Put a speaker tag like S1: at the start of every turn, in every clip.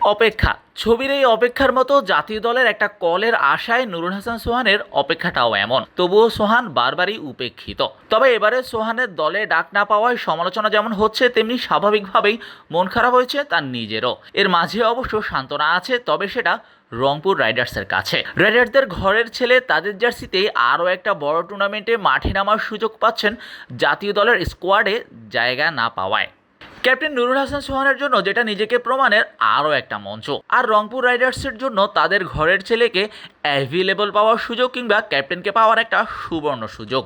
S1: অপেক্ষা। ছবির এই অপেক্ষার মতো জাতীয় দলের একটা কলের আশায় নুরুল হাসান সোহানের অপেক্ষাটাও এমন। তবুও সোহান বারবারই উপেক্ষিত। তবে এবারে সোহানের দলে ডাক না পাওয়ায় সমালোচনা যেমন হচ্ছে, তেমনি স্বাভাবিকভাবেই মন খারাপ হয়েছে তার নিজেরও। এর মাঝে অবশ্য সান্ত্বনা আছে, তবে সেটা রংপুর রাইডার্সের কাছে। রাইডার্সদের ঘরের ছেলে তাদের জার্সিতে আরও একটা বড় টুর্নামেন্টে মাঠে নামার সুযোগ পাচ্ছেন জাতীয় দলের স্কোয়াডে জায়গা না পাওয়ায়। ক্যাপ্টেন নুরুল হাসান সোহানের জন্য যেটা নিজেকে প্রমাণের আরও একটা মঞ্চ। আর রংপুর রাইডার্সের জন্য তাদের ঘরের ছেলেকে অ্যাভেলেবল পাওয়ার সুযোগ কিংবা ক্যাপ্টেনকে পাওয়ার একটা সুবর্ণ সুযোগ।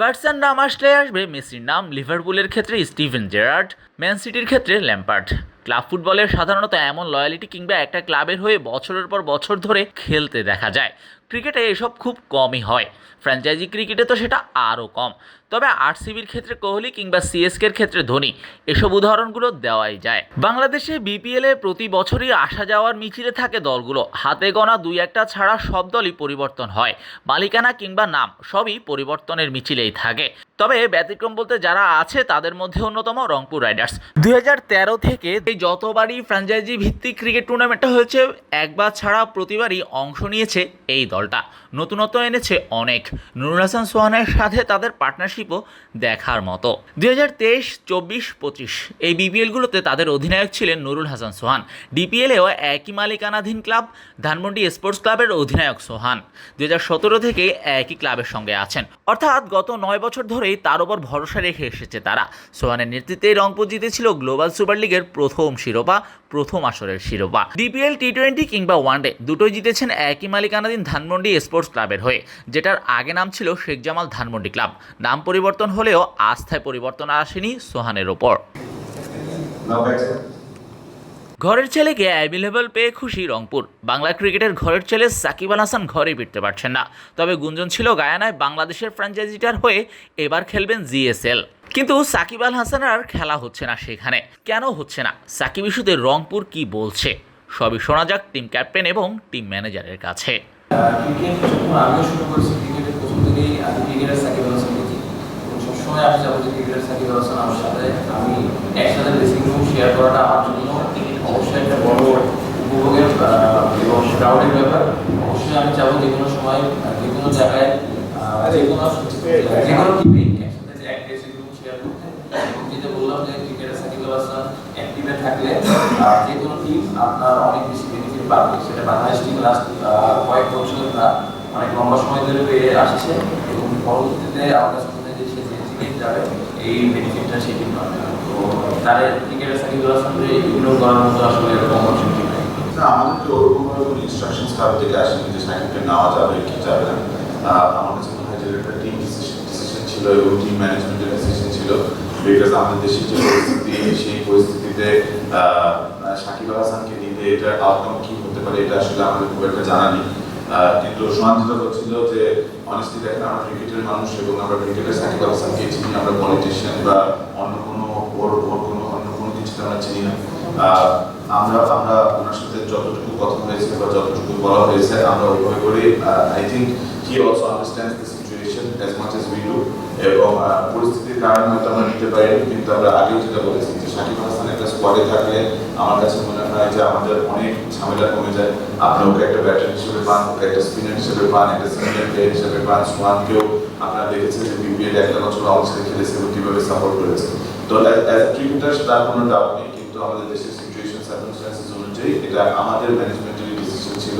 S1: বার্সার নাম আসলে আসবে মেসির নাম, লিভারপুলের ক্ষেত্রে স্টিভেন জেরার্ড, ম্যান সিটির ক্ষেত্রে ল্যাম্পার্ড। ক্লাব ফুটবলের সাধারণত এমন লয়ালিটি কিংবা একটা ক্লাবের হয়ে বছরের পর বছর ধরে খেলতে দেখা যায়। ক্রিকেটে এসব খুব কমই হয়। ফ্র্যাঞ্চাইজি ক্রিকেটে তো সেটা আরও কম। তবে আরসিবির ক্ষেত্রে কোহলি কিংবা সিএসকের ক্ষেত্রে ধোনি এসব উদাহরণগুলো দেওয়াই যায়। বাংলাদেশে বিপিএলে প্রতি বছরই আসা যাওয়ার মিছিলে থাকে দলগুলো। হাতে গোনা দুই একটা ছাড়া সব দলই পরিবর্তন হয়। মালিকানা কিংবা নাম সবই পরিবর্তনের মিছিলেই থাকে। তবে ব্যতিক্রম বলতে যারা আছে তাদের মধ্যে অন্যতম রংপুর রাইডার্স। দুই হাজার তেরো থেকে এই যতবারই ফ্র্যাঞ্চাইজি ভিত্তিক ক্রিকেট টুর্নামেন্টটা হয়েছে, একবার ছাড়া প্রতিবারই অংশ নিয়েছে এই দলটা। নতুনত্ব এনেছে অনেক। নুরুল হাসান সোহানের সাথে তাদের পার্টনারশিপও দেখার মতো। দুই হাজার তেইশ, চব্বিশ, পঁচিশ, এই বিপিএলগুলোতে তাদের অধিনায়ক ছিলেন নুরুল হাসান সোহান। ডিপিএলেও একই মালিকানাধীন ক্লাব, ধানমন্ডি স্পোর্টস ক্লাবের অধিনায়ক সোহান। দুই হাজার সতেরো থেকে একই ক্লাবের সঙ্গে আছেন। অর্থাৎ গত নয় বছর ধরেই তার উপর ভরসা রেখে এসেছে তারা। সোহানের নেতৃত্বে রংপুর জিতেছিল গ্লোবাল সুপার লিগের প্রথম শিরোপা প্রথম আসরের শিরোপা ডিপিএল টি টোয়েন্টি কিংবা ওয়ানডে দুটোই জিতেছেন একই মালিকানাধীন ধানমন্ডি স্পোর্টস ক্লাবের হয়ে, যেটার আগে নাম ছিল শেখ জামাল ধানমন্ডি ক্লাব নাম পরিবর্তন হলেও আস্থায় পরিবর্তন আসেনি সোহানের ওপর. ঘরের ছেলেকে অ্যাভেলেবল পেয়ে খুশি রংপুর। বাংলা ক্রিকেটের ঘরের ছেলে সাকিব আল হাসান ঘরে ফিরতে পারছেন না। তবে গুঞ্জন ছিল গায়ানায় বাংলাদেশের ফ্র্যাঞ্চাইজিটার হয়ে এবার খেলবেন জিএসএল। কিন্তু সাকিব আল হাসানের আর খেলা হচ্ছে না সেখানে। কেন হচ্ছে না? সাকিব ইস্যুতে রংপুর কি বলছে? সবই শোনা যাক টিম ক্যাপ্টেন এবং টিম ম্যানেজারের কাছে।
S2: সবসময় ক্রিকেটার সাকিব আল হাসান আমার সাথে। আমি একসাথে ড্রেসিং রুম শেয়ার করাটা আমার জন্য অবশ্যই একটা বড় উপভোগের এবং প্রাউডের ব্যাপার। অবশ্যই আমি চাবো যে কোনো সময় যে কোনো জায়গায় যে কোনো যে কোনো অনেক সেটা লম্বা সময় ধরে পেয়ে আসছে, এবং পরবর্তীতে যাবে, এই বেনিফিটটা সেই টিম পাবে। সাকিব হাসানকে
S3: এটা নিতে আউটকাম কি হতে পারে এটা আসলে আমাদের খুব একটা জানা নেই। কিন্তু সোহান যেটা যে অনেস্টলি দেখেন, আমরা ক্রিকেটের মানুষ এবং আমরা ক্রিকেটের সাকিব আল হাসানকে চিনি, আমরা পলিটিশিয়ান বা অন্য কোনো ওর ওর কোনো অন্য কোনো কিছুতে আমরা চিনি না আহ, আমরা আমরা ওনার সাথে যতটুকু কথা হয়েছে বা যতটুকু বলা হয়েছে, আমরা ওইভাবে করে। I think he also understands the situation as much as we do এবং পরিস্থিতির কারণে হয়তো আমরা নিতে পারিনি, কিন্তু আমরা আগেও যেটা বলেছি যে শাকিব হাসান একটা স্কোয়াডে থাকলে আমার কাছে মনে হয় যে আমাদের অনেক ঝামেলা কমে যায়। আপনি ওকে একটা ব্যাটার হিসেবে পান, ওকে একটা স্পিনার হিসেবে পান, একটা সিনিয়র প্লেয়ার হিসেবে পান সোহানকেও আপনারা দেখেছেন যে বিপিএল একটা বছর অবশ্যই খেলেছে এবং কীভাবে সাপোর্ট করেছে। তো অ্যাজ এ ক্রিকেটার তার কোনো ডাউট নেই। কিন্তু আমাদের দেশের সিচুয়েশন সার্কামস্ট্যান্সেস অনুযায়ী এটা আমাদের ম্যানেজমেন্টের ডিসিশন ছিল।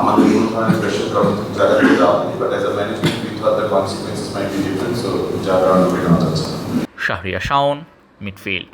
S3: আমাদের কোনো ধরনের প্রেশার কারণ যারা দেওয়া হয়নি but as a management we thought the consequences might be different so যার কারণে ওকে নেওয়া যাচ্ছে
S1: শাহরিয়া শাওন মিডফিল্ড